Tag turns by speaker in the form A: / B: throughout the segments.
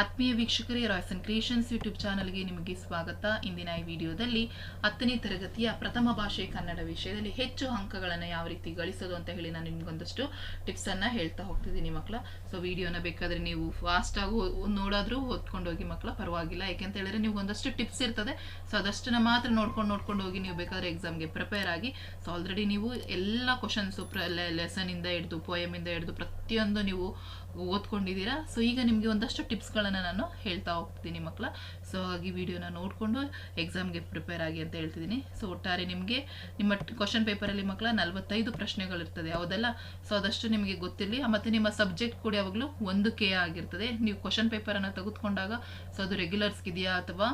A: ಆತ್ಮೀಯ ವೀಕ್ಷಕರೇ Royce and creations YouTube ಚಾನಲ್ಗೆ ನಿಮಗೆ ಸ್ವಾಗತ. ಇಂದಿನ ಈ ವಿಡಿಯೋದಲ್ಲಿ ಹತ್ತನೇ ತರಗತಿಯ ಪ್ರಥಮ ಭಾಷೆ ಕನ್ನಡ ವಿಷಯದಲ್ಲಿ ಹೆಚ್ಚು ಅಂಕಗಳನ್ನು ಯಾವ ರೀತಿ ಗಳಿಸೋದು ಅಂತ ಹೇಳಿ ನಾನು ನಿಮ್ಗೊಂದಷ್ಟು ಟಿಪ್ಸನ್ನು ಹೇಳ್ತಾ ಹೋಗ್ತಿದ್ದೀನಿ ಮಕ್ಕಳ. ಸೊ ವಿಡಿಯೋನ ಬೇಕಾದರೆ ನೀವು ಫಾಸ್ಟಾಗಿ ನೋಡಾದರೂ ಓದ್ಕೊಂಡು ಹೋಗಿ ಮಕ್ಕಳ, ಪರವಾಗಿಲ್ಲ. ಯಾಕೆಂತ ಹೇಳಿದ್ರೆ ನೀವು ಒಂದಷ್ಟು ಟಿಪ್ಸ್ ಇರ್ತದೆ. ಸೊ ಅದಷ್ಟನ್ನ ಮಾತ್ರ ನೋಡ್ಕೊಂಡು ನೋಡ್ಕೊಂಡು ಹೋಗಿ ನೀವು ಬೇಕಾದ್ರೆ ಎಕ್ಸಾಮ್ಗೆ ಪ್ರಿಪೇರ್ ಆಗಿ. ಸೊ ಆಲ್ರೆಡಿ ನೀವು ಎಲ್ಲ ಕ್ವಶನ್ಸು ಪ್ರ ಲೆಸನಿಂದ ಹಿಡಿದು ಪೋಯಮಿಂದ ಹಿಡಿದು ಪ್ರತಿಯೊಂದು ನೀವು ಓದ್ಕೊಂಡಿದ್ದೀರಾ. ಸೊ ಈಗ ನಿಮಗೆ ಒಂದಷ್ಟು ಟಿಪ್ಸ್ಗಳನ್ನು ನಾನು ಹೇಳ್ತಾ ಹೋಗ್ತೀನಿ ಮಕ್ಕಳ ಸೊ ಹಾಗಾಗಿ ವಿಡಿಯೋನ ನೋಡಿಕೊಂಡು ಎಕ್ಸಾಮ್ಗೆ ಪ್ರಿಪೇರ್ ಆಗಿ ಅಂತ ಹೇಳ್ತಿದ್ದೀನಿ. ಸೊ ಒಟ್ಟಾರೆ ನಿಮಗೆ ನಿಮ್ಮ ಕ್ವಶನ್ ಪೇಪರಲ್ಲಿ ಮಕ್ಕಳ ನಲವತ್ತೈದು ಪ್ರಶ್ನೆಗಳಿರ್ತದೆ. ಹೌದಲ್ಲ? ಸೊ ಅದಷ್ಟು ನಿಮಗೆ ಗೊತ್ತಿರಲಿ. ಮತ್ತು ನಿಮ್ಮ ಸಬ್ಜೆಕ್ಟ್ ಕೂಡ ಯಾವಾಗಲೂ ಒಂದು ಕೆ ಆಗಿರ್ತದೆ. ನೀವು ಕ್ವಶನ್ ಪೇಪರನ್ನು ತೆಗೆದುಕೊಂಡಾಗ ಸೊ ಅದು ರೆಗ್ಯುಲರ್ಸ್ಗಿದೆಯಾ ಅಥವಾ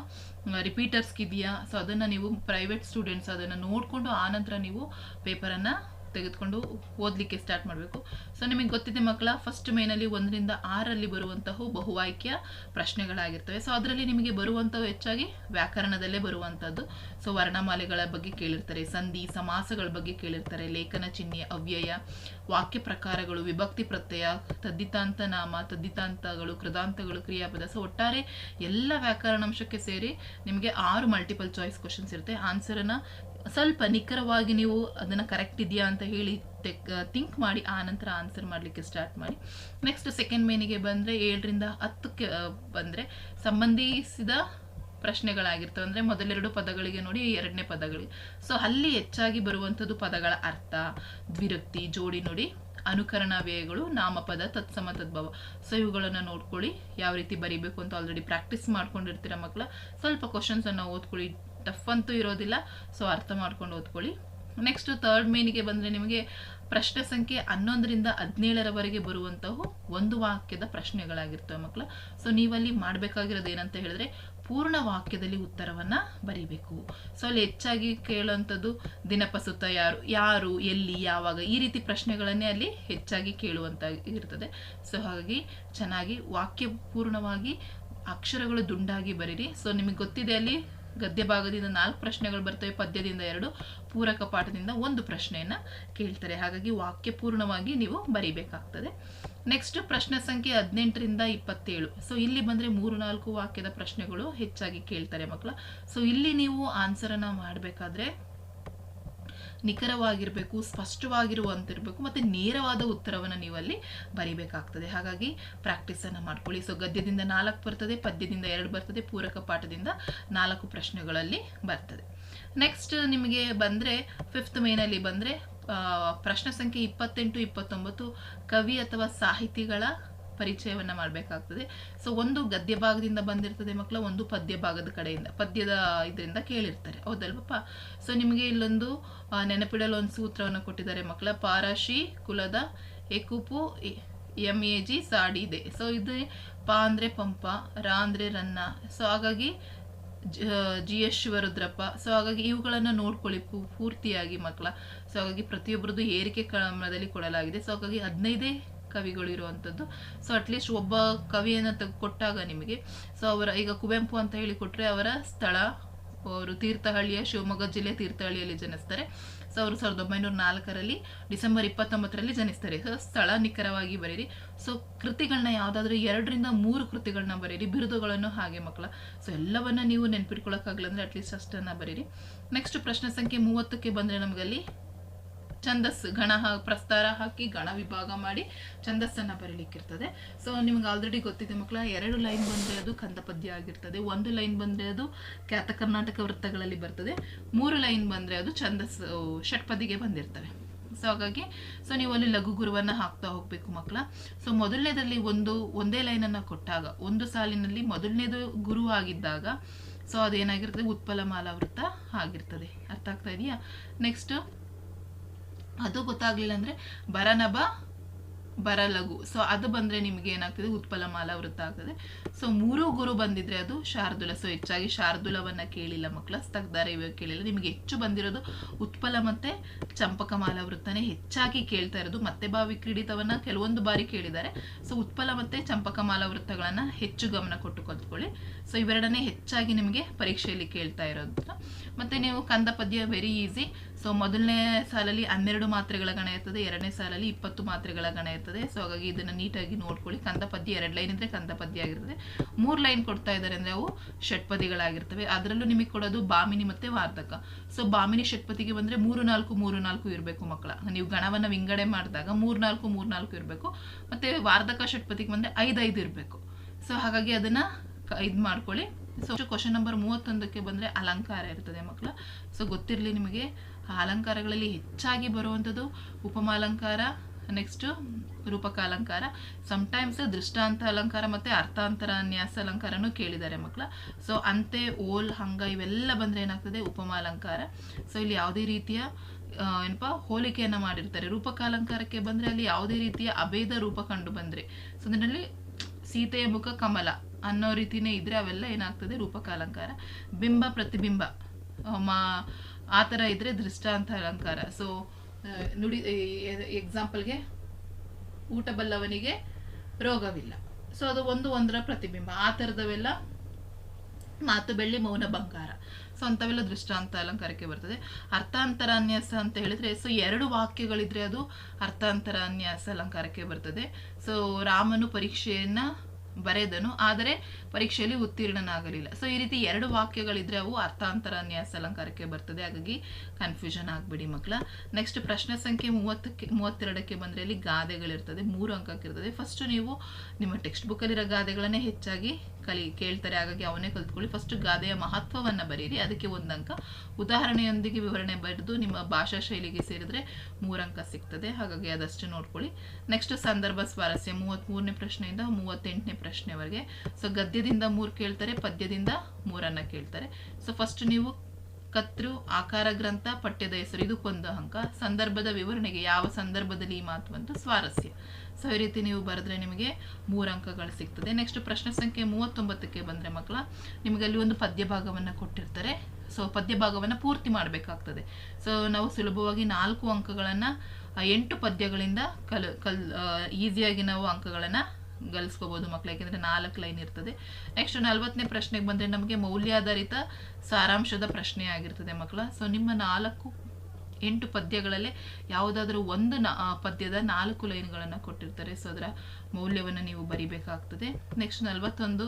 A: ರಿಪೀಟರ್ಸ್ಗಿದೆಯಾ ಸೊ ಅದನ್ನು ನೀವು ಪ್ರೈವೇಟ್ ಸ್ಟೂಡೆಂಟ್ಸ್ ಅದನ್ನು ನೋಡಿಕೊಂಡು ಆನಂತರ ನೀವು ಪೇಪರನ್ನು ತೆಗೆದುಕೊಂಡು ಓದಲಿಕ್ಕೆ ಸ್ಟಾರ್ಟ್ ಮಾಡಬೇಕು. ಸೊ ನಿಮಗೆ ಗೊತ್ತಿದೆ ಮಕ್ಕಳ ಫಸ್ಟ್ ಮೇನಲ್ಲಿ ಒಂದರಿಂದ ಆರಲ್ಲಿ ಬರುವಂತಹ ಬಹುವಾಯ್ಕೆಯ ಪ್ರಶ್ನೆಗಳಾಗಿರ್ತವೆ. ಸೊ ಅದರಲ್ಲಿ ನಿಮಗೆ ಬರುವಂಥವು ಹೆಚ್ಚಾಗಿ ವ್ಯಾಕರಣದಲ್ಲೇ ಬರುವಂಥದ್ದು ಸೊ ವರ್ಣಮಾಲೆಗಳ ಬಗ್ಗೆ ಕೇಳಿರ್ತಾರೆ, ಸಂಧಿ, ಸಮಾಸಗಳ ಬಗ್ಗೆ ಕೇಳಿರ್ತಾರೆ, ಲೇಖನ ಚಿಹ್ನೆ, ಅವ್ಯಯ, ವಾಕ್ಯ ಪ್ರಕಾರಗಳು, ವಿಭಕ್ತಿ ಪ್ರತ್ಯಯ ತದ್ದಿತಾಂತ ನಾಮ ತದ್ದಿತಾಂತಗಳು ಕೃದಾಂತಗಳು, ಕ್ರಿಯಾಪದ. ಸೊ ಒಟ್ಟಾರೆ ಎಲ್ಲ ವ್ಯಾಕರಣಾಂಶಕ್ಕೆ ಸೇರಿ ನಿಮಗೆ ಆರು ಮಲ್ಟಿಪಲ್ ಚಾಯ್ಸ್ ಕ್ವಶನ್ಸ್ ಇರುತ್ತೆ. ಆನ್ಸರನ್ನು ಸ್ವಲ್ಪ ನಿಖರವಾಗಿ ನೀವು ಅದನ್ನು ಕರೆಕ್ಟ್ ಇದೆಯಾ ಅಂತ ಹೇಳಿ ಥಿಂಕ್ ಮಾಡಿ, ಆ ನಂತರ ಆನ್ಸರ್ ಮಾಡಲಿಕ್ಕೆ ಸ್ಟಾರ್ಟ್ ಮಾಡಿ. ನೆಕ್ಸ್ಟ್ ಸೆಕೆಂಡ್ ಮೇನಿಗೆ ಬಂದರೆ ಏಳರಿಂದ ಹತ್ತಕ್ಕೆ ಬಂದರೆ ಸಂಬಂಧಿಸಿದ ಪ್ರಶ್ನೆಗಳಾಗಿರ್ತವೆ. ಅಂದರೆ ಮೊದಲೆರಡು ಪದಗಳಿಗೆ ನೋಡಿ, ಎರಡನೇ ಪದಗಳಿಗೆ. ಸೊ ಅಲ್ಲಿ ಹೆಚ್ಚಾಗಿ ಬರುವಂಥದ್ದು ಪದಗಳ ಅರ್ಥ, ದ್ವಿರಕ್ತಿ, ಜೋಡಿ ನೋಡಿ, ಅನುಕರಣ ವ್ಯಯಗಳು, ನಾಮಪದ, ತತ್ಸಮ, ತದ್ಭವ. ಸೊ ಇವುಗಳನ್ನು ನೋಡ್ಕೊಳ್ಳಿ, ಯಾವ ರೀತಿ ಬರೀಬೇಕು ಅಂತ ಆಲ್ರೆಡಿ ಪ್ರಾಕ್ಟೀಸ್ ಮಾಡ್ಕೊಂಡಿರ್ತೀರ ಮಕ್ಕಳ ಸ್ವಲ್ಪ ಕ್ವಶನ್ಸನ್ನು ಓದ್ಕೊಳ್ಳಿ ಟಫ್ ಅಂತೂ ಇರೋದಿಲ್ಲ. ಸೊ ಅರ್ಥ ಮಾಡ್ಕೊಂಡು ಓದ್ಕೊಳ್ಳಿ. ನೆಕ್ಸ್ಟ್ ತರ್ಡ್ ಮೇನಿಗೆ ಬಂದರೆ ನಿಮಗೆ ಪ್ರಶ್ನೆ ಸಂಖ್ಯೆ ಹನ್ನೊಂದರಿಂದ ಹದಿನೇಳರವರೆಗೆ ಬರುವಂತಹ ಒಂದು ವಾಕ್ಯದ ಪ್ರಶ್ನೆಗಳಾಗಿರ್ತವೆ ಮಕ್ಕಳು. ಸೊ ನೀವಲ್ಲಿ ಮಾಡಬೇಕಾಗಿರೋದು ಏನಂತ ಹೇಳಿದ್ರೆ ಪೂರ್ಣ ವಾಕ್ಯದಲ್ಲಿ ಉತ್ತರವನ್ನು ಬರೀಬೇಕು. ಸೊ ಅಲ್ಲಿ ಹೆಚ್ಚಾಗಿ ಕೇಳುವಂಥದ್ದು ದಿನಪಸುತ ಯಾರು ಯಾರು, ಎಲ್ಲಿ, ಯಾವಾಗ ಈ ರೀತಿ ಪ್ರಶ್ನೆಗಳನ್ನೇ ಅಲ್ಲಿ ಹೆಚ್ಚಾಗಿ ಕೇಳುವಂತ ಇರ್ತದೆ ಸೊ ಹಾಗಾಗಿ ಚೆನ್ನಾಗಿ ವಾಕ್ಯ ಪೂರ್ಣವಾಗಿ ಅಕ್ಷರಗಳು ದುಂಡಾಗಿ ಬರೀರಿ. ಸೊ ನಿಮಗೆ ಗೊತ್ತಿದೆ ಅಲ್ಲಿ ಗದ್ಯ ಭಾಗದಿಂದ ನಾಲ್ಕು ಪ್ರಶ್ನೆಗಳು ಬರ್ತವೆ, ಪದ್ಯದಿಂದ ಎರಡು, ಪೂರಕ ಪಾಠದಿಂದ ಒಂದು ಪ್ರಶ್ನೆಯನ್ನು ಕೇಳ್ತಾರೆ. ಹಾಗಾಗಿ ವಾಕ್ಯ ಪೂರ್ಣವಾಗಿ ನೀವು ಬರೀಬೇಕಾಗ್ತದೆ. ನೆಕ್ಸ್ಟ್ ಪ್ರಶ್ನೆ ಸಂಖ್ಯೆ ಹದಿನೆಂಟರಿಂದ ಇಪ್ಪತ್ತೇಳು. ಸೊ ಇಲ್ಲಿ ಬಂದರೆ ಮೂರು, ನಾಲ್ಕು ವಾಕ್ಯದ ಪ್ರಶ್ನೆಗಳು ಹೆಚ್ಚಾಗಿ ಕೇಳ್ತಾರೆ ಮಕ್ಕಳ. ಸೊ ಇಲ್ಲಿ ನೀವು ಆನ್ಸರನ್ನು ಮಾಡಬೇಕಾದ್ರೆ ನಿಖರವಾಗಿರಬೇಕು, ಸ್ಪಷ್ಟವಾಗಿರುವಂತಿರಬೇಕು, ಮತ್ತು ನೇರವಾದ ಉತ್ತರವನ್ನು ನೀವು ಅಲ್ಲಿ ಬರಿಬೇಕಾಗ್ತದೆ. ಹಾಗಾಗಿ ಪ್ರಾಕ್ಟೀಸನ್ನು ಮಾಡ್ಕೊಳ್ಳಿ. ಸೊ ಗದ್ಯದಿಂದ ನಾಲ್ಕು ಬರ್ತದೆ, ಪದ್ಯದಿಂದ ಎರಡು ಬರ್ತದೆ, ಪೂರಕ ಪಾಠದಿಂದ ನಾಲ್ಕು ಪ್ರಶ್ನೆಗಳಲ್ಲಿ ಬರ್ತದೆ. ನೆಕ್ಸ್ಟ್ ನಿಮಗೆ ಬಂದರೆ ಫಿಫ್ತ್ ಮೇನಲ್ಲಿ ಬಂದರೆ ಪ್ರಶ್ನೆ ಸಂಖ್ಯೆ ಇಪ್ಪತ್ತೆಂಟು, ಇಪ್ಪತ್ತೊಂಬತ್ತು, ಕವಿ ಅಥವಾ ಸಾಹಿತಿಗಳ ಪರಿಚಯವನ್ನು ಮಾಡಬೇಕಾಗ್ತದೆ. ಸೊ ಒಂದು ಗದ್ಯ ಭಾಗದಿಂದ ಬಂದಿರ್ತದೆ ಮಕ್ಕಳ, ಒಂದು ಪದ್ಯ ಭಾಗದ ಕಡೆಯಿಂದ, ಪದ್ಯದ ಇದರಿಂದ ಕೇಳಿರ್ತಾರೆ. ಹೌದಲ್ವಪ್ಪ? ಸೊ ನಿಮಗೆ ಇಲ್ಲೊಂದು ನೆನಪಿಡಲು ಒಂದು ಸೂತ್ರವನ್ನು ಕೊಟ್ಟಿದ್ದಾರೆ ಮಕ್ಕಳ. ಪಾರಾಶಿ, ಕುಲದ ಎಕುಪು ಎಂ ಎ ಜಿ ಸಾಡಿದೆ ಸೊ ಇದು ಪ ಅಂದರೆ ಪಂಪ, ರಾ ಅಂದರೆ ರನ್ನ. ಸೊ ಹಾಗಾಗಿ, ಜಿ ಎಸ್ ಶಿವರುದ್ರಪ್ಪ. ಸೊ ಹಾಗಾಗಿ ಇವುಗಳನ್ನು ನೋಡ್ಕೊಳ್ಳಿ ಪೂರ್ತಿಯಾಗಿ ಮಕ್ಕಳ. ಸೊ ಹಾಗಾಗಿ ಪ್ರತಿಯೊಬ್ಬರದ್ದು ಏರಿಕೆ ಕ್ರಮದಲ್ಲಿ ಕೊಡಲಾಗಿದೆ. ಸೊ ಹಾಗಾಗಿ ಹದಿನೈದೇ ಕವಿಗಳು ಇರುವಂಥದ್ದು ಸೊ ಅಟ್ಲೀಸ್ಟ್ ಒಬ್ಬ ಕವಿಯನ್ನು ತೆಗೆ ಕೊಟ್ಟಾಗ ನಿಮಗೆ. ಸೊ ಅವರ ಈಗ ಕುವೆಂಪು ಅಂತ ಹೇಳಿ ಕೊಟ್ಟರೆ ಅವರ ಸ್ಥಳ, ಅವರು ತೀರ್ಥಹಳ್ಳಿಯ ಶಿವಮೊಗ್ಗ ಜಿಲ್ಲೆ ತೀರ್ಥಹಳ್ಳಿಯಲ್ಲಿ ಜನಿಸ್ತಾರೆ. ಸೊ ಅವರು ಸಾವಿರದ ಒಂಬೈನೂರ ನಾಲ್ಕರಲ್ಲಿ ಡಿಸೆಂಬರ್ ಇಪ್ಪತ್ತೊಂಬತ್ತರಲ್ಲಿ ಜನಿಸ್ತಾರೆ. ಸೊ ಸ್ಥಳ ನಿಖರವಾಗಿ ಬರೀರಿ. ಸೊ ಕೃತಿಗಳನ್ನ ಯಾವುದಾದ್ರೂ ಎರಡರಿಂದ ಮೂರು ಕೃತಿಗಳನ್ನ ಬರೀರಿ. ಬಿರುದುಗಳನ್ನು ಹಾಗೆ ಮಕ್ಕಳ. ಸೊ ಎಲ್ಲವನ್ನ ನೀವು ನೆನ್ಪಿಟ್ಕೊಳಕ್ಕಾಗಲ್ಲ ಅಂದರೆ ಅಟ್ಲೀಸ್ಟ್ ಅಷ್ಟನ್ನು ಬರೀರಿ. ನೆಕ್ಸ್ಟ್ ಪ್ರಶ್ನೆ ಸಂಖ್ಯೆ ಮೂವತ್ತಕ್ಕೆ ಬಂದರೆ ನಮಗಲ್ಲಿ ಛಂದಸ್ಸು ಗಣ ಪ್ರಸ್ತಾರ ಹಾಕಿ ಗಣ ವಿಭಾಗ ಮಾಡಿ ಛಂದಸ್ಸನ್ನು ಬರೀಲಿಕ್ಕಿರ್ತದೆ. ಸೊ ನಿಮ್ಗೆ ಆಲ್ರೆಡಿ ಗೊತ್ತಿದೆ ಮಕ್ಕಳ ಎರಡು ಲೈನ್ ಬಂದರೆ ಅದು ಕಂದಪದ್ಯ ಆಗಿರ್ತದೆ. ಒಂದು ಲೈನ್ ಬಂದರೆ ಅದು ಖ್ಯಾತ ಕರ್ನಾಟಕ ವೃತ್ತಗಳಲ್ಲಿ ಬರ್ತದೆ. ಮೂರು ಲೈನ್ ಬಂದರೆ ಅದು ಛಂದಸ್ಸು ಷಟ್ಪದಿಗೆ ಬಂದಿರ್ತವೆ. ಸೊ ಹಾಗಾಗಿ ಸೊ ನೀವು ಅಲ್ಲಿ ಲಘು ಗುರುವನ್ನು ಹಾಕ್ತಾ ಹೋಗಬೇಕು ಮಕ್ಕಳ ಸೊ ಮೊದಲನೇದಲ್ಲಿ ಒಂದು, ಒಂದೇ ಲೈನನ್ನು ಕೊಟ್ಟಾಗ, ಒಂದು ಸಾಲಿನಲ್ಲಿ ಮೊದಲನೇದು ಗುರು ಆಗಿದ್ದಾಗ ಸೊ ಅದೇನಾಗಿರ್ತದೆ? ಉತ್ಪಲ ಮಾಲಾವೃತ್ತ ಆಗಿರ್ತದೆ. ಅರ್ಥ ಆಗ್ತಾ ಇದೆಯಾ? ನೆಕ್ಸ್ಟ್ ಅದು ಗೊತ್ತಾಗ್ಲಿಲ್ಲ ಅಂದ್ರೆ ಬರನಬ ಬರಲಗು ಸೊ ಅದು ಬಂದ್ರೆ ನಿಮಗೆ ಏನಾಗ್ತದೆ? ಉತ್ಪಲ ಮಾಲಾವೃತ ಆಗ್ತದೆ. ಸೊ ಮೂರು ಗುರು ಬಂದಿದ್ರೆ ಅದು ಶಾರ್ದುಲ. ಸೊ ಹೆಚ್ಚಾಗಿ ಶಾರ್ದುಲವನ್ನ ಕೇಳಿಲ್ಲ ಮಕ್ಕಳ ಸ್ತಗ್ಧಾರ ಇವಾಗ ಕೇಳಿಲ್ಲ. ನಿಮಗೆ ಹೆಚ್ಚು ಬಂದಿರೋದು ಉತ್ಪಲ ಮತ್ತೆ ಚಂಪಕ ಮಾಲಾವೃತ್ತನೇ ಹೆಚ್ಚಾಗಿ ಕೇಳ್ತಾ ಇರೋದು ಮತ್ತೆ ಭಾವಿ ಕ್ರೀಡಿತವನ್ನ ಕೆಲವೊಂದು ಬಾರಿ ಕೇಳಿದ್ದಾರೆ. ಸೊ ಉತ್ಪಲ ಮತ್ತೆ ಚಂಪಕ ಮಾಲಾ ವೃತ್ತಗಳನ್ನು ಹೆಚ್ಚು ಗಮನ ಕೊಟ್ಟು ಕಲ್ತ್ಕೊಳ್ಳಿ. ಸೊ ಇವೆರಡನೇ ಹೆಚ್ಚಾಗಿ ನಿಮಗೆ ಪರೀಕ್ಷೆಯಲ್ಲಿ ಕೇಳ್ತಾ ಇರೋದು ಮತ್ತೆ ನೀವು ಕಂದ ಪದ್ಯ ವೆರಿ ಈಸಿ ಸೊ ಮೊದಲನೇ ಸಾಲಲ್ಲಿ ಹನ್ನೆರಡು ಮಾತ್ರೆಗಳ ಗಣ ಇರ್ತದೆ, ಎರಡನೇ ಸಾಲಲ್ಲಿ ಇಪ್ಪತ್ತು ಮಾತ್ರೆಗಳ ಗಣ ಇರ್ತದೆ. ಸೊ ಹಾಗಾಗಿ ಇದನ್ನು ನೀಟಾಗಿ ನೋಡ್ಕೊಳ್ಳಿ. ಕಂದಪದ್ಯ ಎರಡು ಲೈನ್ ಇದ್ರೆ ಕಂದಪದ್ಯ ಆಗಿರ್ತದೆ. ಮೂರು ಲೈನ್ ಕೊಡ್ತಾ ಇದ್ದಾರೆ ಅಂದರೆ ಅವು ಷಟ್ಪದಿಗಳಾಗಿರ್ತವೆ. ಅದರಲ್ಲೂ ನಿಮಗೆ ಕೊಡೋದು ಬಾಮಿನಿ ಮತ್ತು ವಾರ್ಧಕ. ಸೊ ಬಾಮಿನಿ ಷಟ್ಪದಿಗೆ ಬಂದರೆ ಮೂರು ನಾಲ್ಕು ಮೂರು ನಾಲ್ಕು ಇರಬೇಕು ಮಕ್ಕಳ. ನೀವು ಗಣವನ್ನು ವಿಂಗಡೆ ಮಾಡಿದಾಗ ಮೂರು ನಾಲ್ಕು ಮೂರು ನಾಲ್ಕು ಇರಬೇಕು. ಮತ್ತು ವಾರ್ಧಕ ಷಟ್ಪದಿಗೆ ಬಂದರೆ ಐದು ಐದು ಇರಬೇಕು. ಸೊ ಹಾಗಾಗಿ ಅದನ್ನು ಇದು ಮಾಡ್ಕೊಳ್ಳಿ. ಸೊ ಕ್ವಶನ್ ನಂಬರ್ ಮೂವತ್ತೊಂದಕ್ಕೆ ಬಂದರೆ ಅಲಂಕಾರ ಇರ್ತದೆ ಮಕ್ಕಳ. ಸೊ ಗೊತ್ತಿರಲಿ ನಿಮಗೆ. ಅಲಂಕಾರಗಳಲ್ಲಿ ಹೆಚ್ಚಾಗಿ ಬರುವಂಥದ್ದು ಉಪಮಾಲಂಕಾರ ನೆಕ್ಸ್ಟ್ ರೂಪಕ ಅಲಂಕಾರ ಸಮ್ಟೈಮ್ಸ್ ದೃಷ್ಟಾಂತ ಅಲಂಕಾರ ಮತ್ತು ಅರ್ಥಾಂತರ, ನ್ಯಾಸ ಅಲಂಕಾರನೂ ಕೇಳಿದ್ದಾರೆ ಮಕ್ಕಳ ಸೊ ಅಂತೆ, ಓಲ್, ಹಂಗ ಇವೆಲ್ಲ ಬಂದರೆ ಏನಾಗ್ತದೆ? ಉಪಮಾಲಂಕಾರ. ಸೊ ಇಲ್ಲಿ ಯಾವುದೇ ರೀತಿಯ ಏನಪ್ಪ, ಹೋಲಿಕೆಯನ್ನು ಮಾಡಿರ್ತಾರೆ. ರೂಪಕಾಲಂಕಾರಕ್ಕೆ ಬಂದರೆ ಅಲ್ಲಿ ಯಾವುದೇ ರೀತಿಯ ಅಭೇದ ರೂಪ ಕಂಡು ಬಂದರೆ. ಸೊ ಅದರಲ್ಲಿ ಸೀತೆಯ ಮುಖ ಕಮಲ ಅನ್ನೋ ರೀತಿನೇ ಇದ್ದರೆ ಅವೆಲ್ಲ ಏನಾಗ್ತದೆ? ರೂಪಕಾಲಂಕಾರ. ಬಿಂಬ, ಪ್ರತಿಬಿಂಬ. ಮಾ ಆ ಥರ ಇದ್ರೆ ದೃಷ್ಟಾಂತ ಅಲಂಕಾರ. ಸೊ ನುಡಿ ಎಕ್ಸಾಂಪಲ್ಗೆ ಊಟ ಬಲ್ಲವನಿಗೆ ರೋಗವಿಲ್ಲ. ಸೊ ಅದು ಒಂದು ಒಂದರ ಪ್ರತಿಬಿಂಬ. ಆ ಥರದವೆಲ್ಲ ಮಾತು ಬೆಳ್ಳಿ ಮೌನ ಬಂಗಾರ. ಸೊ ಅಂಥವೆಲ್ಲ ದೃಷ್ಟಾಂತ ಅಲಂಕಾರಕ್ಕೆ ಬರ್ತದೆ. ಅರ್ಥಾಂತರ ಅನ್ಯಾಸ ಅಂತ ಹೇಳಿದ್ರೆ ಸೊ ಎರಡು ವಾಕ್ಯಗಳಿದ್ರೆ ಅದು ಅರ್ಥಾಂತರ ಅನ್ಯಾಸ ಅಲಂಕಾರಕ್ಕೆ ಬರ್ತದೆ. ಸೊ ರಾಮನು ಪರೀಕ್ಷೆಯನ್ನ ಬರೆದನು. ಆದರೆ ಪರೀಕ್ಷೆಯಲ್ಲಿ ಉತ್ತೀರ್ಣನಾಗಲಿಲ್ಲ. ಸೊ ಈ ರೀತಿ ಎರಡು ವಾಕ್ಯಗಳಿದ್ರೆ ಅವು ಅರ್ಥಾಂತರ ನ್ಯಾಸ ಅಲಂಕಾರಕ್ಕೆ ಬರ್ತದೆ. ಹಾಗಾಗಿ ಕನ್ಫ್ಯೂಷನ್ ಆಗ್ಬಿಡಿ ಮಕ್ಕಳ. ನೆಕ್ಸ್ಟ್ ಪ್ರಶ್ನೆ ಸಂಖ್ಯೆ ಮೂವತ್ತಕ್ಕೆ, ಮೂವತ್ತೆರಡಕ್ಕೆ ಬಂದರೆ ಇಲ್ಲಿ ಗಾದೆಗಳಿರ್ತದೆ. ಮೂರು ಅಂಕಕ್ಕಿರ್ತದೆ ಫಸ್ಟ್ ನೀವು ನಿಮ್ಮ ಟೆಕ್ಸ್ಟ್ ಬುಕ್ಕಲ್ಲಿರೋ ಗಾದೆಗಳನ್ನೇ ಹೆಚ್ಚಾಗಿ ಕಲಿ, ಕೇಳ್ತಾರೆ. ಹಾಗಾಗಿ ಅವನೇ ಕಲ್ತ್ಕೊಳ್ಳಿ. ಫಸ್ಟ್ ಗಾದೆಯ ಮಹತ್ವವನ್ನು ಬರೀರಿ. ಅದಕ್ಕೆ ಒಂದು ಅಂಕ. ಉದಾಹರಣೆಯೊಂದಿಗೆ ವಿವರಣೆ ಬರೆದು ನಿಮ್ಮ ಭಾಷಾ ಶೈಲಿಗೆ ಸೇರಿದ್ರೆ ಮೂರಂಕ ಸಿಗ್ತದೆ. ಹಾಗಾಗಿ ಅದಷ್ಟು ನೋಡ್ಕೊಳ್ಳಿ. ನೆಕ್ಸ್ಟ್ ಸಂದರ್ಭ ಸ್ವಾರಸ್ಯ. ಮೂವತ್ತ್ಮೂರನೇ ಪ್ರಶ್ನೆಯಿಂದ ಮೂವತ್ತೆಂಟನೇ ಪ್ರಶ್ನೆವರೆಗೆ. ಸೊ ಗದ್ಯದಿಂದ ಮೂರು ಕೇಳ್ತಾರೆ, ಪದ್ಯದಿಂದ ಮೂರನ್ನು ಕೇಳ್ತಾರೆ. ಸೊ ಫಸ್ಟ್ ನೀವು ಕತ್ರು, ಆಕಾರ, ಗ್ರಂಥ, ಪಠ್ಯದ ಹೆಸರು ಇದಕ್ಕೊಂದು ಅಂಕ. ಸಂದರ್ಭದ ವಿವರಣೆಗೆ ಯಾವ ಸಂದರ್ಭದಲ್ಲಿ ಈ ಮಾತು ಅಂತ ಸ್ವಾರಸ್ಯ. ಸೊ ಈ ರೀತಿ ನೀವು ಬರೆದ್ರೆ ನಿಮಗೆ ಮೂರು ಅಂಕಗಳು ಸಿಗ್ತದೆ. ನೆಕ್ಸ್ಟ್ ಪ್ರಶ್ನೆ ಸಂಖ್ಯೆ ಮೂವತ್ತೊಂಬತ್ತಕ್ಕೆ ಬಂದರೆ ಮಕ್ಕಳ, ನಿಮಗೆ ಅಲ್ಲಿ ಒಂದು ಪದ್ಯ ಭಾಗವನ್ನು ಕೊಟ್ಟಿರ್ತಾರೆ. ಸೊ ಪದ್ಯ ಭಾಗವನ್ನು ಪೂರ್ತಿ ಮಾಡಬೇಕಾಗ್ತದೆ. ಸೊ ನಾವು ಸುಲಭವಾಗಿ ನಾಲ್ಕು ಅಂಕಗಳನ್ನು ಎಂಟು ಪದ್ಯಗಳಿಂದ ಕಲ್ ಕಲ್ ಈಸಿಯಾಗಿ ನಾವು ಅಂಕಗಳನ್ನು ಗಳಿಸ್ಕೋಬೋದು ಮಕ್ಕಳು ಯಾಕೆಂದರೆ ನಾಲ್ಕು ಲೈನ್ ಇರ್ತದೆ. ನೆಕ್ಸ್ಟ್ ನಲ್ವತ್ತನೇ ಪ್ರಶ್ನೆಗೆ ಬಂದರೆ ನಮಗೆ ಮೌಲ್ಯಾಧಾರಿತ ಸಾರಾಂಶದ ಪ್ರಶ್ನೆ ಆಗಿರ್ತದೆ ಮಕ್ಕಳ ಸೊ ನಿಮ್ಮ ನಾಲ್ಕು, ಎಂಟು ಪದ್ಯಗಳಲ್ಲಿ ಯಾವುದಾದ್ರೂ ಒಂದು ಪದ್ಯದ ನಾಲ್ಕು ಲೈನ್ಗಳನ್ನು ಕೊಟ್ಟಿರ್ತಾರೆ. ಸೊ ಅದರ ಮೌಲ್ಯವನ್ನು ನೀವು ಬರಿಬೇಕಾಗ್ತದೆ. ನೆಕ್ಸ್ಟ್ ನಲವತ್ತೊಂದು,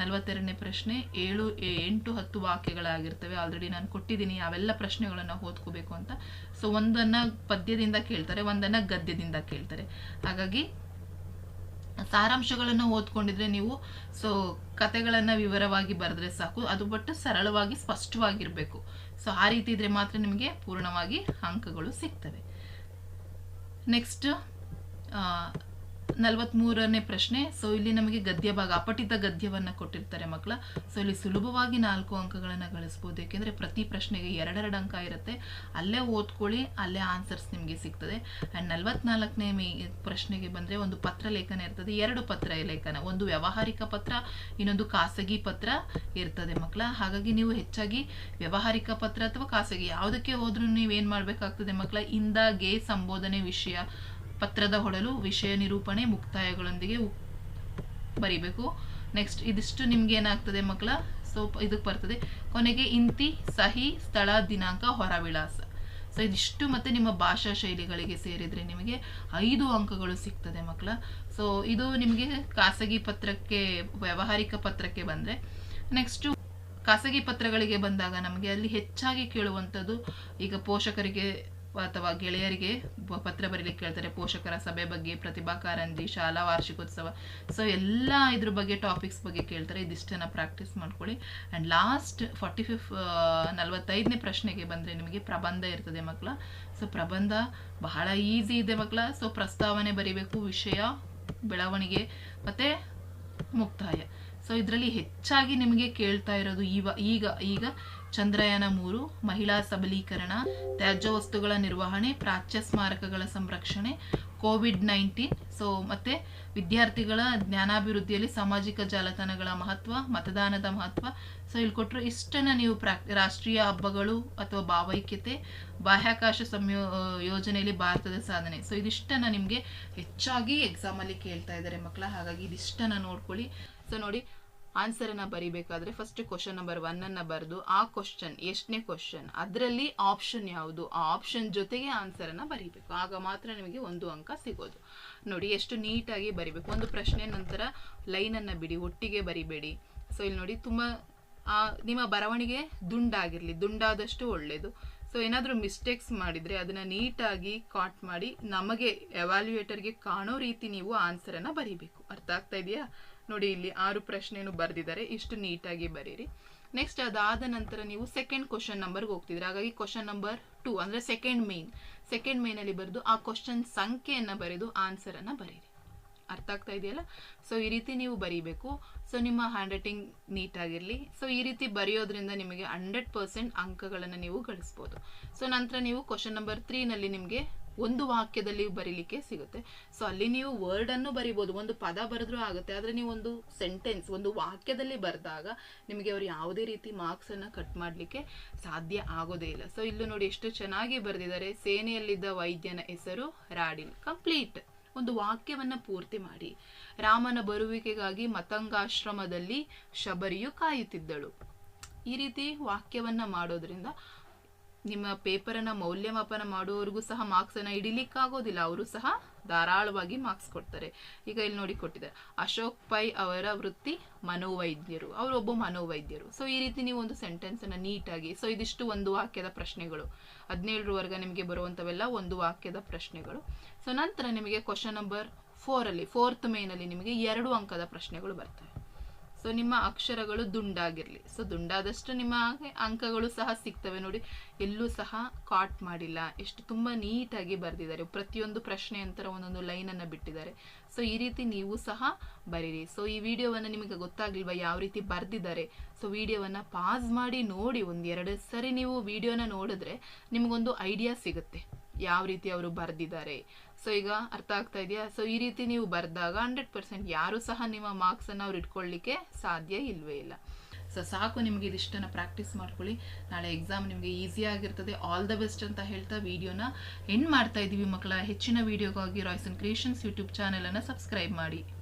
A: ನಲವತ್ತೆರಡನೇ ಪ್ರಶ್ನೆ, ಏಳು ಎಂಟು, ಹತ್ತು ವಾಕ್ಯಗಳಾಗಿರ್ತವೆ. ಆಲ್ರೆಡಿ ನಾನು ಕೊಟ್ಟಿದ್ದೀನಿ ಅವೆಲ್ಲ ಪ್ರಶ್ನೆಗಳನ್ನು ಓದ್ಕೋಬೇಕು ಅಂತ. ಸೊ ಒಂದನ್ನು ಪದ್ಯದಿಂದ ಕೇಳ್ತಾರೆ, ಒಂದನ್ನು ಗದ್ಯದಿಂದ ಕೇಳ್ತಾರೆ. ಹಾಗಾಗಿ ಸಾರಾಂಶಗಳನ್ನು ಓದ್ಕೊಂಡಿದ್ರೆ ನೀವು ಸೊ ಕತೆಗಳನ್ನು ವಿವರವಾಗಿ ಬರೆದ್ರೆ ಸಾಕು. ಅದು ಬಟ್ ಸರಳವಾಗಿ ಸ್ಪಷ್ಟವಾಗಿರಬೇಕು. ಸೊ ಆ ರೀತಿ ಇದ್ರೆ ಮಾತ್ರ ನಿಮಗೆ ಪೂರ್ಣವಾಗಿ ಅಂಕಗಳು ಸಿಗ್ತವೆ. ನೆಕ್ಸ್ಟ್ ನಲವತ್ತ್ಮೂರನೇ ಪ್ರಶ್ನೆ. ಸೊ ಇಲ್ಲಿ ನಮಗೆ ಗದ್ಯ ಭಾಗ, ಅಪಠಿತ ಗದ್ಯವನ್ನು ಕೊಟ್ಟಿರ್ತಾರೆ ಮಕ್ಕಳ. ಸೊ ಇಲ್ಲಿ ಸುಲಭವಾಗಿ ನಾಲ್ಕು ಅಂಕಗಳನ್ನು ಗಳಿಸ್ಬೋದು. ಏಕೆಂದರೆ ಪ್ರತಿ ಪ್ರಶ್ನೆಗೆ ಎರಡೆರಡು ಅಂಕ ಇರುತ್ತೆ. ಅಲ್ಲೇ ಓದ್ಕೊಳ್ಳಿ, ಅಲ್ಲೇ ಆನ್ಸರ್ಸ್ ನಿಮಗೆ ಸಿಗ್ತದೆ. ಆ್ಯಂಡ್ ನಲವತ್ನಾಲ್ಕನೇ ಮೇ, ಪ್ರಶ್ನೆಗೆ ಬಂದರೆ ಒಂದು ಪತ್ರ ಲೇಖನ ಇರ್ತದೆ. ಎರಡು ಪತ್ರ ಲೇಖನ. ಒಂದು ವ್ಯಾವಹಾರಿಕ ಪತ್ರ, ಇನ್ನೊಂದು ಖಾಸಗಿ ಪತ್ರ ಇರ್ತದೆ ಮಕ್ಕಳ. ಹಾಗಾಗಿ ನೀವು ಹೆಚ್ಚಾಗಿ ವ್ಯವಹಾರಿಕ ಪತ್ರ ಅಥವಾ ಖಾಸಗಿ, ಯಾವುದಕ್ಕೆ ಹೋದ್ರೂ ನೀವೇನು ಮಾಡಬೇಕಾಗ್ತದೆ ಮಕ್ಕಳ? ಇಂದಾಗೆ ಸಂಬೋಧನೆ ವಿಷಯ ಪತ್ರದ ಹೊಡಲು ವಿಷಯ ನಿರೂಪಣೆ ಮುಕ್ತಾಯಗಳೊಂದಿಗೆ ಬರಿಬೇಕು. ನೆಕ್ಸ್ಟ್ ಇದಿಷ್ಟು ನಿಮ್ಗೆ ಏನಾಗ್ತದೆ ಮಕ್ಕಳ? ಸೊ ಇದಕ್ಕೆ ಬರ್ತದೆ. ಕೊನೆಗೆ ಇಂತಿ ಸಹಿ ಸ್ಥಳ ದಿನಾಂಕ ಹೊರವಿಳಾಸ. ಸೊ ಇದಿಷ್ಟು ಮತ್ತೆ ನಿಮ್ಮ ಭಾಷಾ ಶೈಲಿಗಳಿಗೆ ಸೇರಿದ್ರೆ ನಿಮಗೆ ಐದು ಅಂಕಗಳು ಸಿಗ್ತದೆ ಮಕ್ಕಳ. ಸೊ ಇದು ನಿಮಗೆ ಖಾಸಗಿ ಪತ್ರಕ್ಕೆ, ವ್ಯಾವಹಾರಿಕ ಪತ್ರಕ್ಕೆ ಬಂದರೆ. ನೆಕ್ಸ್ಟು ಖಾಸಗಿ ಪತ್ರಗಳಿಗೆ ಬಂದಾಗ ನಮಗೆ ಅಲ್ಲಿ ಹೆಚ್ಚಾಗಿ ಕೇಳುವಂಥದ್ದು ಈಗ ಪೋಷಕರಿಗೆ ಅಥವಾ ಗೆಳೆಯರಿಗೆ ಪತ್ರ ಬರೀಲಿಕ್ಕೆ ಕೇಳ್ತಾರೆ, ಪೋಷಕರ ಸಭೆ ಬಗ್ಗೆ, ಪ್ರತಿಭಾ ಕಾರಂಜಿ, ಶಾಲಾ ವಾರ್ಷಿಕೋತ್ಸವ. ಸೊ ಎಲ್ಲ ಇದ್ರ ಬಗ್ಗೆ ಟಾಪಿಕ್ಸ್ ಬಗ್ಗೆ ಕೇಳ್ತಾರೆ. ಇದಿಷ್ಟನ್ನು ಪ್ರಾಕ್ಟೀಸ್ ಮಾಡ್ಕೊಳ್ಳಿ. ಆ್ಯಂಡ್ ಲಾಸ್ಟ್ ಫಾರ್ಟಿ ಫಿಫ್ ನಲವತ್ತೈದನೇ ಪ್ರಶ್ನೆಗೆ ಬಂದರೆ ನಿಮಗೆ ಪ್ರಬಂಧ ಇರ್ತದೆ ಮಕ್ಕಳ ಸೊ ಪ್ರಬಂಧ ಬಹಳ ಈಸಿ ಇದೆ ಮಕ್ಕಳ ಸೊ ಪ್ರಸ್ತಾವನೆ ಬರೀಬೇಕು, ವಿಷಯ, ಬೆಳವಣಿಗೆ, ಮತ್ತು ಮುಕ್ತಾಯ. ಸೊ ಇದರಲ್ಲಿ ಹೆಚ್ಚಾಗಿ ನಿಮಗೆ ಕೇಳ್ತಾ ಇರೋದು ಈಗ ಈಗ ಚಂದ್ರಯಾನ ಮೂರು, ಮಹಿಳಾ ಸಬಲೀಕರಣ ತ್ಯಾಜ್ಯ ವಸ್ತುಗಳ ನಿರ್ವಹಣೆ, ಪ್ರಾಚ್ಯ ಸ್ಮಾರಕಗಳ ಸಂರಕ್ಷಣೆ, ಕೋವಿಡ್ ನೈನ್ಟೀನ್, ಸೊ, ಮತ್ತೆ ವಿದ್ಯಾರ್ಥಿಗಳ ಜ್ಞಾನಾಭಿವೃದ್ಧಿಯಲ್ಲಿ ಸಾಮಾಜಿಕ ಜಾಲತಾಣಗಳ ಮಹತ್ವ, ಮತದಾನದ ಮಹತ್ವ. ಸೊ ಇಲ್ಲಿ ಕೊಟ್ಟರು ಇಷ್ಟನ್ನು ನೀವು ಪ್ರಾಕ್, ರಾಷ್ಟ್ರೀಯ ಹಬ್ಬಗಳು ಅಥವಾ ಭಾವೈಕ್ಯತೆ, ಬಾಹ್ಯಾಕಾಶ ಸಂಯೋ ಯೋಜನೆಯಲ್ಲಿ ಭಾರತದ ಸಾಧನೆ. ಸೊ ಇದಿಷ್ಟನ್ನು ನಿಮಗೆ ಹೆಚ್ಚಾಗಿ ಎಕ್ಸಾಮಲ್ಲಿ ಕೇಳ್ತಾ ಇದ್ದಾರೆ ಮಕ್ಕಳ. ಹಾಗಾಗಿ ಇದಿಷ್ಟನ್ನು ನೋಡ್ಕೊಳ್ಳಿ. ಸೊ ನೋಡಿ ಆನ್ಸರನ್ನು ಬರಿಬೇಕಾದ್ರೆ ಫಸ್ಟ್ ಕ್ವಶನ್ ನಂಬರ್ ಒನ್ನನ್ನು ಬರೆದು ಆ ಕ್ವಶನ್ ಎಷ್ಟನೇ ಕ್ವಶನ್ ಅದರಲ್ಲಿ ಆಪ್ಷನ್ ಯಾವುದು? ಆ ಆಪ್ಷನ್ ಜೊತೆಗೆ ಆನ್ಸರನ್ನು ಬರಿಬೇಕು. ಆಗ ಮಾತ್ರ ನಿಮಗೆ ಒಂದು ಅಂಕ ಸಿಗೋದು. ನೋಡಿ, ಎಷ್ಟು ನೀಟಾಗಿ ಬರಿಬೇಕು. ಒಂದು ಪ್ರಶ್ನೆ ನಂತರ ಲೈನನ್ನು ಬಿಡಿ, ಒಟ್ಟಿಗೆ ಬರಿಬೇಡಿ. ಸೊ ಇಲ್ಲಿ ನೋಡಿ, ತುಂಬ ನಿಮ್ಮ ಬರವಣಿಗೆ ದುಂಡಾಗಿರಲಿ ದುಂಡಾದಷ್ಟು ಒಳ್ಳೆಯದು ಸೊ ಏನಾದರೂ ಮಿಸ್ಟೇಕ್ಸ್ ಮಾಡಿದರೆ ಅದನ್ನು ನೀಟಾಗಿ ಕಾಟ್ ಮಾಡಿ ನಮಗೆ ಎವ್ಯಾಲ್ಯೂಯೇಟರ್ಗೆ ಕಾಣೋ ರೀತಿ ನೀವು ಆನ್ಸರನ್ನು ಬರೀಬೇಕು. ಅರ್ಥ ಆಗ್ತಾ ಇದೆಯಾ? ನೋಡಿ, ಇಲ್ಲಿ ಆರು ಪ್ರಶ್ನೆಯನ್ನು ಬರೆದಿದ್ದಾರೆ. ಇಷ್ಟು ನೀಟಾಗಿ ಬರೀರಿ. ನೆಕ್ಸ್ಟ್ ಅದಾದ ನಂತರ ನೀವು ಸೆಕೆಂಡ್ ಕ್ವಶನ್ ನಂಬರ್ಗೆ ಹೋಗ್ತಿದ್ರೆ. ಹಾಗಾಗಿ ಕ್ವಶನ್ ನಂಬರ್ ಟೂ ಅಂದರೆ ಸೆಕೆಂಡ್ ಮೇನ್ ಸೆಕೆಂಡ್ ಮೇನಲ್ಲಿ ಬರೆದು ಆ ಕ್ವಶನ್ ಸಂಖ್ಯೆಯನ್ನು ಬರೆದು ಆನ್ಸರನ್ನು ಬರೀರಿ. ಅರ್ಥ ಆಗ್ತಾ ಇದೆಯಲ್ಲ? ಸೊ ಈ ರೀತಿ ನೀವು ಬರೀಬೇಕು. ಸೊ ನಿಮ್ಮ ಹ್ಯಾಂಡ್ ರೈಟಿಂಗ್ ನೀಟಾಗಿರಲಿ. ಸೊ ಈ ರೀತಿ ಬರೆಯೋದ್ರಿಂದ ನಿಮಗೆ ಹಂಡ್ರೆಡ್ ಪರ್ಸೆಂಟ್ ಅಂಕಗಳನ್ನು ನೀವು ಗಳಿಸ್ಬೋದು. ಸೊ ನಂತರ ನೀವು ಕ್ವಶನ್ ನಂಬರ್ ತ್ರೀನಲ್ಲಿ ನಿಮಗೆ ಒಂದು ವಾಕ್ಯದಲ್ಲಿ ಬರೀಲಿಕ್ಕೆ ಸಿಗುತ್ತೆ. ಸೊ ಅಲ್ಲಿ ನೀವು ವರ್ಡನ್ನು ಬರಿಬೋದು. ಒಂದು ಪದ ಬರೆದ್ರೂ ಆಗುತ್ತೆ. ಆದರೆ ನೀವು ಒಂದು ಸೆಂಟೆನ್ಸ್ ಒಂದು ವಾಕ್ಯದಲ್ಲಿ ಬರೆದಾಗ ನಿಮಗೆ ಅವರು ಯಾವುದೇ ರೀತಿ ಮಾರ್ಕ್ಸನ್ನು ಕಟ್ ಮಾಡಲಿಕ್ಕೆ ಸಾಧ್ಯ ಆಗೋದೇ ಇಲ್ಲ. ಸೊ ಇಲ್ಲೂ ನೋಡಿ ಎಷ್ಟು ಚೆನ್ನಾಗಿ ಬರೆದಿದ್ದಾರೆ. ಸೇನೆಯಲ್ಲಿದ್ದ ವೈದ್ಯನ ಹೆಸರು ರಾಡಿನ್. ಕಂಪ್ಲೀಟ್ ಒಂದು ವಾಕ್ಯವನ್ನ ಪೂರ್ತಿ ಮಾಡಿ. ರಾಮನ ಬರುವಿಕೆಗಾಗಿ ಮತಂಗಾಶ್ರಮದಲ್ಲಿ ಶಬರಿಯು ಕಾಯುತ್ತಿದ್ದಳು. ಈ ರೀತಿ ವಾಕ್ಯವನ್ನ ಮಾಡೋದ್ರಿಂದ ನಿಮ್ಮ ಪೇಪರನ್ನು ಮೌಲ್ಯಮಾಪನ ಮಾಡುವವರೆಗೂ ಸಹ ಮಾರ್ಕ್ಸ್ ಅನ್ನ ಹಿಡಿಲಿಕ್ಕಾಗೋದಿಲ್ಲ, ಅವರು ಸಹ ಧಾರಾಳವಾಗಿ ಮಾರ್ಕ್ಸ್ ಕೊಡ್ತಾರೆ. ಈಗ ಇಲ್ಲಿ ನೋಡಿ ಕೊಟ್ಟಿದ್ದಾರೆ, ಅಶೋಕ್ ಪೈ ಅವರ ವೃತ್ತಿ ಮನೋವೈದ್ಯರು, ಅವರೊಬ್ಬ ಮನೋವೈದ್ಯರು. ಸೊ ಈ ರೀತಿ ನೀವು ಒಂದು ಸೆಂಟೆನ್ಸ್ ಅನ್ನ ನೀಟಾಗಿ ಸೊ ಇದಿಷ್ಟು ಒಂದು ವಾಕ್ಯದ ಪ್ರಶ್ನೆಗಳು. ಹದಿನೇಳರವರೆಗ ನಿಮಗೆ ಬರುವಂಥವೆಲ್ಲ ಒಂದು ವಾಕ್ಯದ ಪ್ರಶ್ನೆಗಳು. ಸೊ ನಂತರ ನಿಮಗೆ ಕ್ವಶನ್ ನಂಬರ್ ಫೋರಲ್ಲಿ ಫೋರ್ತ್ ಮೇನಲ್ಲಿ ನಿಮಗೆ ಎರಡು ಅಂಕದ ಪ್ರಶ್ನೆಗಳು ಬರ್ತವೆ. ಸೊ ನಿಮ್ಮ ಅಕ್ಷರಗಳು ದುಂಡಾಗಿರಲಿ. ಸೊ ದುಂಡಾದಷ್ಟು ನಿಮ್ಮ ಅಂಕಗಳು ಸಹ ಸಿಗ್ತವೆ ನೋಡಿ. ಎಲ್ಲೂ ಸಹ ಕಾಟ್ ಮಾಡಿಲ್ಲ. ಎಷ್ಟು ತುಂಬ ನೀಟಾಗಿ ಬರೆದಿದ್ದಾರೆ. ಪ್ರತಿಯೊಂದು ಪ್ರಶ್ನೆ ಅಂತರ ಒಂದೊಂದು ಲೈನನ್ನು ಬಿಟ್ಟಿದ್ದಾರೆ. ಸೊ ಈ ರೀತಿ ನೀವು ಸಹ ಬರೀರಿ. ಸೊ ಈ ವಿಡಿಯೋವನ್ನು ನಿಮಗೆ ಗೊತ್ತಾಗ್ಲಿಲ್ವಾ ಯಾವ ರೀತಿ ಬರೆದಿದ್ದಾರೆ? ಸೊ ವಿಡಿಯೋವನ್ನು ಪಾಸ್ ಮಾಡಿ ನೋಡಿ ಒಂದೆರಡು ಸರಿ ನೀವು ವಿಡಿಯೋನ ನೋಡಿದ್ರೆ ನಿಮಗೊಂದು ಐಡಿಯಾ ಸಿಗುತ್ತೆ. ಯಾವ ರೀತಿ ಅವರು ಬರೆದಿದ್ದಾರೆ. ಸೊ ಈಗ ಅರ್ಥ ಆಗ್ತಾ ಇದೆಯಾ? ಸೊ ಈ ರೀತಿ ನೀವು ಬರೆದಾಗ ಹಂಡ್ರೆಡ್ ಪರ್ಸೆಂಟ್ ಯಾರು ಸಹ ನಿಮ್ಮ ಮಾರ್ಕ್ಸನ್ನು ಅವ್ರು ಇಟ್ಕೊಳ್ಳಿಕ್ಕೆ ಸಾಧ್ಯ ಇಲ್ಲವೇ ಇಲ್ಲ. ಸೊ ಸಾಕು ನಿಮಗೆ ಇದಿಷ್ಟನ್ನು ಪ್ರಾಕ್ಟೀಸ್ ಮಾಡ್ಕೊಳ್ಳಿ. ನಾಳೆ ಎಕ್ಸಾಮ್ ನಿಮಗೆ ಈಸಿ ಆಗಿರ್ತದೆ. ಆಲ್ ದ ಬೆಸ್ಟ್ ಅಂತ ಹೇಳ್ತಾ ವಿಡಿಯೋನ ಎಂಡ್ ಮಾಡ್ತಾ ಇದ್ದೀವಿ ಮಕ್ಕಳ. ಹೆಚ್ಚಿನ ವಿಡಿಯೋಗಾಗಿ ರಾಯ್ಸನ್ ಕ್ರಿಯೇಷನ್ಸ್ ಯೂಟ್ಯೂಬ್ ಚಾನಲನ್ನು ಸಬ್ಸ್ಕ್ರೈಬ್ ಮಾಡಿ.